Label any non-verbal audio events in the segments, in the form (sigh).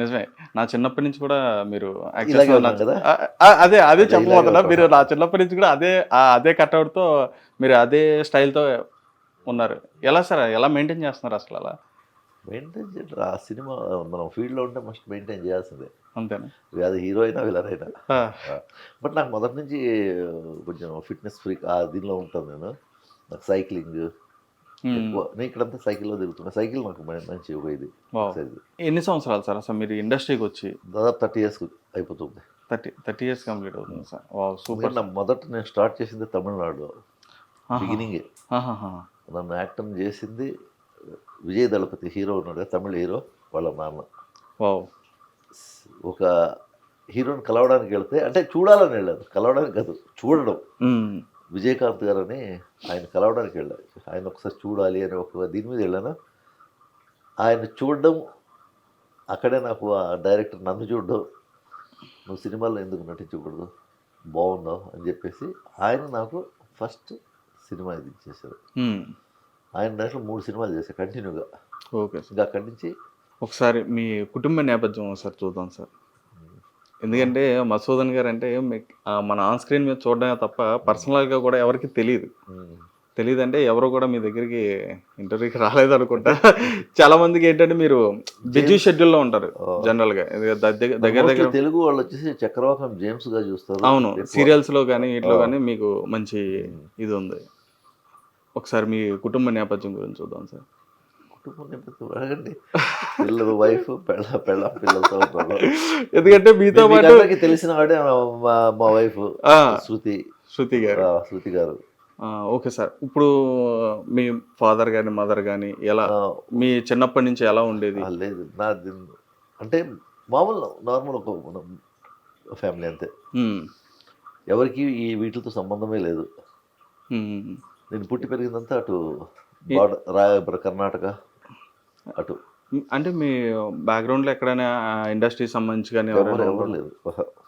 నిజమే. నా చిన్నప్పటి నుంచి కూడా మీరు అదే అదే చెప్పబోతున్నా. మీరు నా చిన్నప్పటి నుంచి కూడా అదే అదే కట్అవుట్తో మీరు అదే స్టైల్తో ఉన్నారు. ఎలా సార్ ఎలా మెయింటైన్ చేస్తున్నారు అసలు అలా? మెయింటైన్ చేయడం ఆ సినిమా మనం ఫీల్డ్లో ఉంటే మస్ట్ మెయింటైన్ చేయాల్సిందే. అంతేనా? అది హీరో అయినా విలన్ అయినా. బట్ నాకు మొదటి నుంచి కొంచెం ఫిట్నెస్ ఫ్రీక్ ఆ దీనిలో ఉంటాను నేను. నాకు సైక్లింగ్ ఎక్కువ. నేను ఇక్కడంతా సైకిల్లో తిరుగుతున్నా. సైకిల్ నాకు మంచి ఒక ఇది. ఎన్ని సంవత్సరాలు సార్? అసలు మీరు ఇండస్ట్రీకి వచ్చి? దాదాపు థర్టీ ఇయర్స్ అయిపోతుంది. థర్టీ థర్టీ ఇయర్స్ కంప్లీట్ అవుతుంది సార్. సూపర్ నా మొదట నేను స్టార్ట్ చేసింది తమిళనాడు బిగినింగే నన్ను యాక్టర్ చేసింది విజయ్ దళపతి హీరో ఉన్నాడు తమిళ హీరో వాళ్ళ నాన్న వావ్ ఒక హీరోని కలవడానికి వెళ్తే అంటే చూడాలని వెళ్ళాను. కలవడానికి కాదు చూడడం. ఉమ్, విజయకాంత్ గారు అని ఆయన కలవడానికి వెళ్ళాను ఆయన ఒకసారి చూడాలి అని ఒక దీని మీద వెళ్ళాను. ఆయన చూడడం అక్కడే నాకు ఆ డైరెక్టర్ నన్ను చూడడం నువ్వు సినిమాల్లో ఎందుకు నటించకూడదు బాగున్నావు అని చెప్పేసి ఆయన నాకు ఫస్ట్ సినిమా ఇది ఇచ్చేసారు ఉమ్, ఆయన దాంట్లో మూడు సినిమాలు చేశారు కంటిన్యూగా. ఓకే ఇంకా అక్కడి నుంచి ఒకసారి మీ కుటుంబ నేపథ్యం ఒకసారి చూద్దాం సార్. ఎందుకంటే మసూదన్ గారు అంటే మన ఆన్ స్క్రీన్ మీద చూడడమే తప్ప పర్సనల్గా కూడా ఎవరికి తెలియదు తెలియదు అంటే ఎవరు కూడా మీ దగ్గరికి ఇంటర్వ్యూకి రాలేదు అనుకుంటా. చాలా మందికి ఏంటంటే మీరు బిజీ షెడ్యూల్లో ఉంటారు జనరల్గా. ఇది దగ్గర దగ్గర తెలుగు వాళ్ళు వచ్చేసి చక్రవాకం జేమ్స్గా చూస్తారు. అవును ఎక్కువ. సీరియల్స్లో కానీ వీటిలో కానీ మీకు మంచి ఇది ఉంది. ఒకసారి మీ కుటుంబ నేపథ్యం గురించి చూద్దాం సార్. కుటుంబం అడగండి పిల్లలు వైఫ్ పెళ్ళ పెళ్ళ పిల్లలతో ఎందుకంటే మీతో పాటు తెలిసిన వాడే మా వైఫ్ శృతి. శృతి గారు. శృతి గారు. Okay sir. ఇప్పుడు మీ ఫాదర్ కానీ మదర్ కానీ ఎలా మీ చిన్నప్పటి నుంచి ఎలా ఉండేది? లేదు నా అంటే మామూలు నార్మల్ ఒక ఫ్యామిలీ అంతే. ఎవరికి ఈ వీటితో సంబంధమే లేదు. నేను పుట్టి పెరిగిందంతా అటు బార్డర్ కర్ణాటక. అటు. అంటే మీ బ్యాక్గ్రౌండ్లో ఎక్కడైనా ఇండస్ట్రీ సంబంధించి కానీ ఎవరు ఎవరు లేదు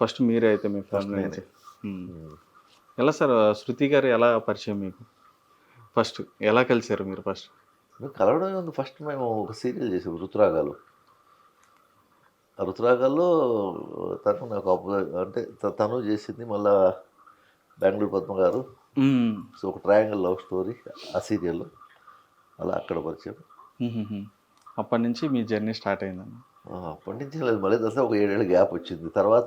ఫస్ట్ మీరే అయితే మీ ఫ్యామిలీ. నుంచి ఉమ్. ఎలా సార్ శృతి గారు ఎలా పరిచయం మీకు? ఫస్ట్ ఎలా కలిసారు మీరు ఫస్ట్ కలవడం ఉంది ఫస్ట్ మేము ఒక సీరియల్ చేసాం రుతురాగాలు. ఆ రుతురాగాల్లో తను నాకు అంటే తను చేసింది మళ్ళా బెంగళూరు పద్మ గారు. సో ఒక ట్రయాంగిల్ లవ్ స్టోరీ ఆ సీరియల్లో అలా అక్కడ పరిచయం. అప్పటి నుంచి మీ జర్నీ స్టార్ట్ అయిందన్న ఆ, అప్పటి నుంచి లేదు. మళ్ళీ దసరా ఒక ఏడేళ్ళ గ్యాప్ వచ్చింది. తర్వాత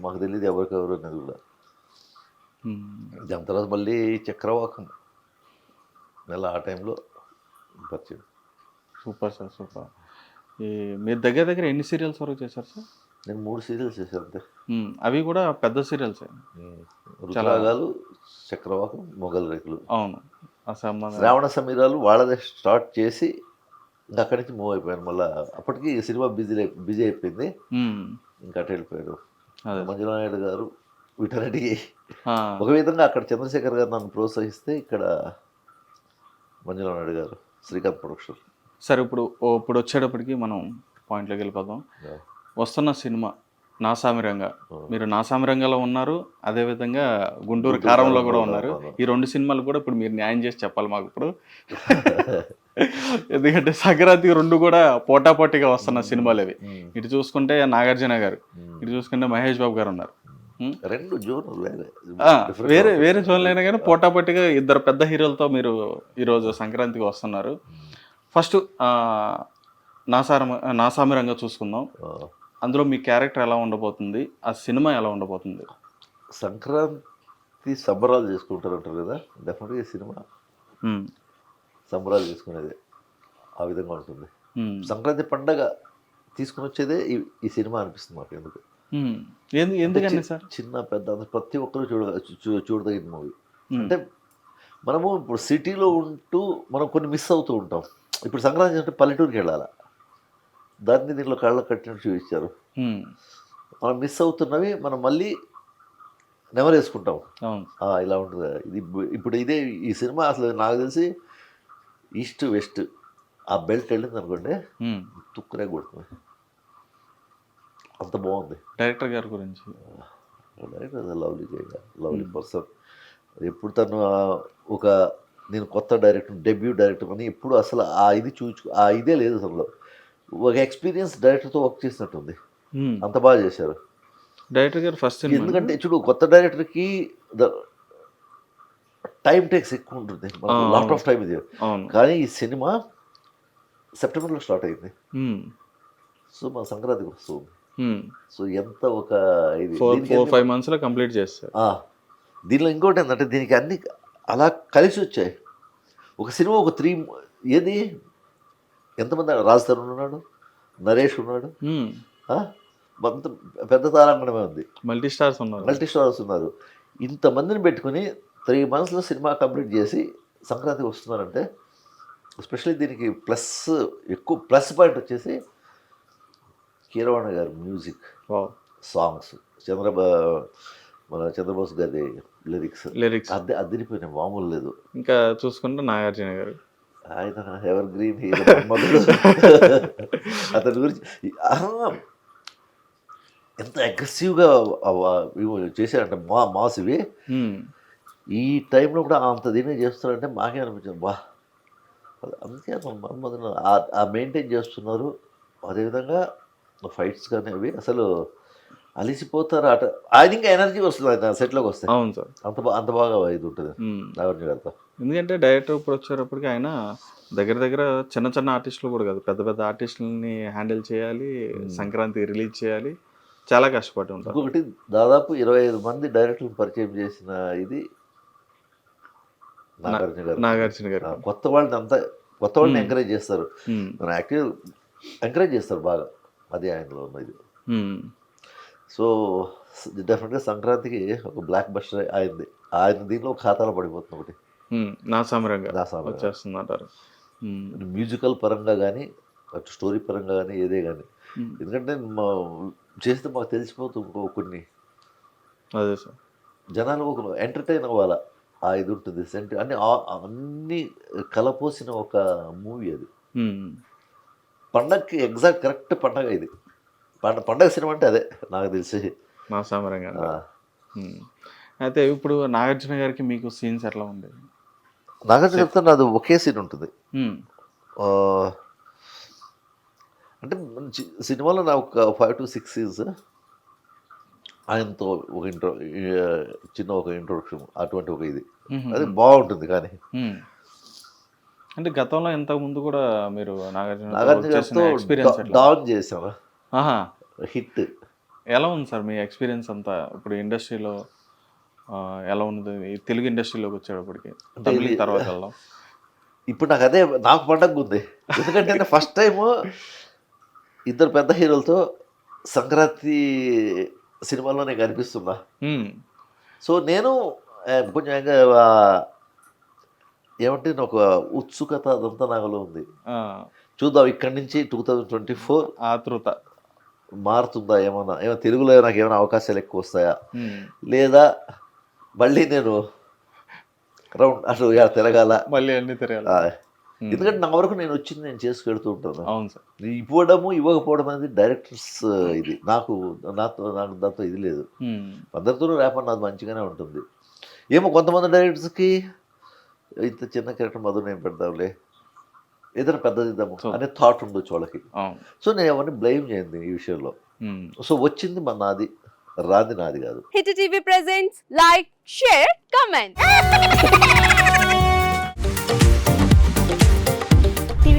మాకు తెలియదు ఎవరికెవరు అనేది కూడా. దాని తర్వాత మళ్ళీ చక్రవాకం. నెల ఆ టైంలో పరిచయం. Super sir super. ఈ మీరు దగ్గర దగ్గర ఎన్ని సీరియల్స్ వరకు చేశారు సార్? నేను మూడు సీరియల్స్ చేశాను అంతే. అవి కూడా పెద్ద సీరియల్స్. రుతురాగాలు చక్రవాకం మొగల్ రేకులు. అవును. శ్రావణ సమీరాలు వాళ్ళదే స్టార్ట్ చేసి అక్కడి నుంచి మూవ్ అయిపోయాను మళ్ళీ అప్పటికి సినిమా బిజీ బిజీ అయిపోయింది. ఇంకా అటు వెళ్ళిపోయారు. అదే. మంజులా నాయుడు గారు వీటన్నిటికీ ఆ, ఒక విధంగా అక్కడ చంద్రశేఖర్ గారు నన్ను ప్రోత్సహిస్తే ఇక్కడ మంజులా నాయుడు గారు శ్రీకాంత్ ప్రొడక్షన్. సరే ఇప్పుడు ఇప్పుడు వచ్చేటప్పటికి మనం పాయింట్లోకి వెళ్ళిపోదాం. వస్తున్న సినిమా నాసామిరంగా. మీరు నాసామిరంగంలో ఉన్నారు అదేవిధంగా గుంటూరు కారంలో కూడా ఉన్నారు. ఈ రెండు సినిమాలు కూడా ఇప్పుడు మీరు న్యాయం చేసి చెప్పాలి మాకు ఇప్పుడు. (laughs) ఎందుకంటే సంక్రాంతి రెండు కూడా పోటాపోటీగా వస్తున్న సినిమాలు ఇవి. ఇటు చూసుకుంటే నాగార్జున గారు ఇటు చూసుకుంటే మహేష్ బాబు గారు ఉన్నారు? రెండు జోన్ వేరే. వేరే వేరే జోన్లైనా కానీ పోటాపోటీగా ఇద్దరు పెద్ద హీరోలతో మీరు ఈరోజు సంక్రాంతికి వస్తున్నారు. ఫస్ట్ నాసారం నాసామిరంగా చూసుకుందాం. అందులో మీ క్యారెక్టర్ ఎలా ఉండబోతుంది? ఆ సినిమా ఎలా ఉండబోతుంది? సంక్రాంతి సంబరాలు చేసుకుంటారు అంటారు కదా డెఫినెట్గా సినిమా. సంబరాలు చేసుకునేది ఆ విధంగా ఉంటుంది. సంక్రాంతి పండగ తీసుకుని వచ్చేదే ఈ ఈ సినిమా అనిపిస్తుంది మాకు ఎందుకు? ఉమ్. ఎందు ఎందుకని సార్? చిన్న పెద్ద ప్రతి ఒక్కరు చూడ చూ- చూడదగిన మూవీ. అంటే మనము ఇప్పుడు సిటీలో ఉంటూ మనం కొన్ని మిస్ అవుతూ ఉంటాం. ఇప్పుడు సంక్రాంతి అంటే పల్లెటూరుకి వెళ్ళాలి? దాన్ని దీంట్లో కళ్ళ కట్టినట్టు చూపించారు. మనం మిస్ అవుతున్నవి మనం మళ్ళీ నెమరేసుకుంటాం. ఇలా ఉంటుంది. ఇది ఇప్పు- ఇప్పుడు ఇదే ఈ సినిమా అసలు నాకు తెలిసి ఈస్ట్ వెస్ట్ ఆ బెల్ట్ వెళ్ళింది అనుకోండి. తుక్కునే కొడుతుంది. అంత బాగుంది. డైరెక్టర్ గారి గురించి. Lovely lovely person. ఎప్పుడు తను ఒక నేను కొత్త డైరెక్టర్ డెబ్యూ డైరెక్టర్ అని ఎప్పుడు అసలు ఆ ఇది చూచు ఆ ఇదే లేదు అసలు. ఒక ఎక్స్పీరియన్స్ డైరెక్టర్తో వర్క్ చేసినట్టుంది. అంత బాగా చేశారు. డైరెక్టర్ గారు ఫస్ట్ ఎందుకంటే చూడు కొత్త డైరెక్టర్కి టైం టేక్స్ ఎక్కువ ఉంటుంది లాట్ ఆఫ్ టైం ఇది. కానీ ఈ సినిమా సెప్టెంబర్లో స్టార్ట్ అయింది. సో మా సంక్రాంతికి వస్తుంది మ్మ్. సో ఎంత ఒక ఇది ఫోర్ ఫైవ్ మంత్స్లో కంప్లీట్ చేస్తారు. దీనిలో ఇంకోటి ఏంటంటే దీనికి అన్ని అలా కలిసి వచ్చాయి. ఒక సినిమా ఒక త్రీ ఏది? ఎంతమంది రాజ్ తరుణ్ ఉన్నాడు నరేష్ ఉన్నాడు. పెద్ద తారాంగణమే ఉంది. మల్టీ స్టార్స్ ఉన్నారు. మల్టీ స్టార్స్ ఉన్నారు. ఇంతమందిని పెట్టుకుని త్రీ మంత్స్లో సినిమా కంప్లీట్ చేసి సంక్రాంతికి వస్తున్నారంటే ఎస్పెషల్లీ దీనికి ప్లస్ ఎక్కువ ప్లస్ పాయింట్ వచ్చేసి కీరవాణి గారి మ్యూజిక్. సాంగ్స్. చంద్రబా మన చంద్రబోస్ గారి లిరిక్స్. లిరిక్స్. అద్దె అద్దరిపోయినాయి మామూలు లేదు. ఇంకా చూసుకుంటే నాగార్జున గారు. ఆయన ఎవర్ గ్రీన్ హీరో అతని గురించి ఎంత అగ్రెసివ్గా చేశారంటే మా మాస్ ఇవి. మ్మ్. ఈ టైంలో కూడా అంత దీన్ని చేస్తున్నారంటే మాకే అనిపించింది. బా అది అందుకే మన్మధులు ఆ- మెయింటైన్ చేస్తున్నారు. అదేవిధంగా ఫైట్స్ కానీ అవి అసలు అలిసిపోతారు అట ఆయన ఇంకా ఎనర్జీ వస్తుంది ఆయన సెట్లోకి వస్తే. అవును సార్. అంత అంత బాగా ఇది ఉంటుంది. నాగార్జున గారితో. ఎందుకంటే డైరెక్టర్ ఇప్పుడు వచ్చేటప్పటికి ఆయన దగ్గర దగ్గర చిన్న చిన్న ఆర్టిస్టులు కూడా కాదు పెద్ద పెద్ద ఆర్టిస్టులని హ్యాండిల్ చేయాలి సంక్రాంతి రిలీజ్ చేయాలి. చాలా కష్టపడి ఉంటారు. ఇంకొకటి దాదాపు ఇరవై ఐదు మంది డైరెక్టర్లు పరిచయం చేసిన ఇది నాగార్జున గారు. నాగార్జున గారు. కొత్త వాళ్ళని అంతా కొత్త వాళ్ళని. ఎంకరేజ్ చేస్తారు. యాక్టివ్ ఎంకరేజ్ చేస్తారు బాగా అది ఆయనలో ఉన్నది. సో డెఫినెట్గా సంక్రాంతికి ఒక బ్లాక్ బస్టర్ అయింది ఆయన దీనిలో ఖాతాలో పడిపోతుంది ఒకటి. నా సమరంగా నా మ్మ్. మ్యూజికల్ పరంగా కానీ అటు స్టోరీ పరంగా కానీ ఏదే కానీ. ఎందుకంటే మా చేస్తే మాకు తెలిసిపోతుంది కొన్ని. అదే సార్. జనాలు ఒక ఎంటర్టైన్ అవ్వాలా? ఆ ఇది ఉంటుంది సెంటి అన్ని అన్ని కలపోసిన ఒక మూవీ అది. పండగకి ఎగ్జాక్ట్ కరెక్ట్ పండగ ఇది. పండ పండగ సినిమా అంటే అదే నాకు తెలిసి. నా సమరంగా. మ్మ్. అయితే ఇప్పుడు నాగార్జున గారికి మీకు సీన్స్ ఎట్లా ఉండేవి? నాగార్జున చెప్తాను అది ఒకే సీన్ ఉంటుంది. అంటే సినిమాలో నాకు ఒక ఫైవ్ టు సిక్స్ సీన్స్ ఆయనతో ఒక ఇంట్రో చిన్న ఒక ఇంట్రొడక్షన్ అటువంటి ఒక ఇది. అది బాగుంటుంది కానీ. అంటే గతంలో ఇంతకు ముందు కూడా మీరు నాగార్జున డౌన్ ఆహా. హిట్. ఎలా ఉంది సార్ మీ ఎక్స్పీరియన్స్ అంతా? ఇప్పుడు ఇండస్ట్రీలో ఎలా ఉంది తెలుగు ఇండస్ట్రీలోకి వచ్చేటప్పటికి తమిళ తర్వాత వెళ్దాం ఇప్పుడు నాకు అదే నాకు పండగ ఉంది. ఎందుకంటే ఫస్ట్ టైము (laughs) ఇద్దరు పెద్ద హీరోలతో సంక్రాంతి సినిమాలోనే కనిపిస్తున్నా మ్మ్. సో నేను కొంచెం ఏమంటే ఒక ఉత్సుకత అదంతా నాలో ఉంది. చూద్దాం ఇక్కడి నుంచి టూ థౌజండ్ ట్వంటీ ఫోర్ ఆతృత మారుతుందా ఏమన్నా? ఏమైనా తెలుగులో నాకు ఏమైనా అవకాశాలు ఎక్కువ వస్తాయా. లేదా మళ్ళీ నేను రౌండ్ అటు ఇలా తిరగాల? మళ్ళీ అన్ని తిరగాలి. ఎందుకంటే నా వరకు నేను వచ్చింది నేను చేసుకెడుతూ ఉంటాను. అవును సార్. ఇవ్వడము ఇవ్వకపోవడం అనేది డైరెక్టర్స్ ఇది. నాకు నాతో నాకు దాంతో ఇది లేదు. మ్మ్. అందరితోనూ ర్యాప్ నాది మంచిగానే ఉంటుంది. ఏమో కొంతమంది డైరెక్టర్స్కి ఇంత చిన్న క్యారెక్టర్ మధుర నేను పెడదాంలే ఏదైనా పెద్దది ఇద్దాము అనే థాట్ ఉండొచ్చు వాళ్ళకి. అవును. సో నేను ఎవరిని బ్లేమ్ చేయండి ఈ విషయంలో. మ్మ్. సో వచ్చింది మన నాది రాంది నాది కాదు. Hit TV presents like share comment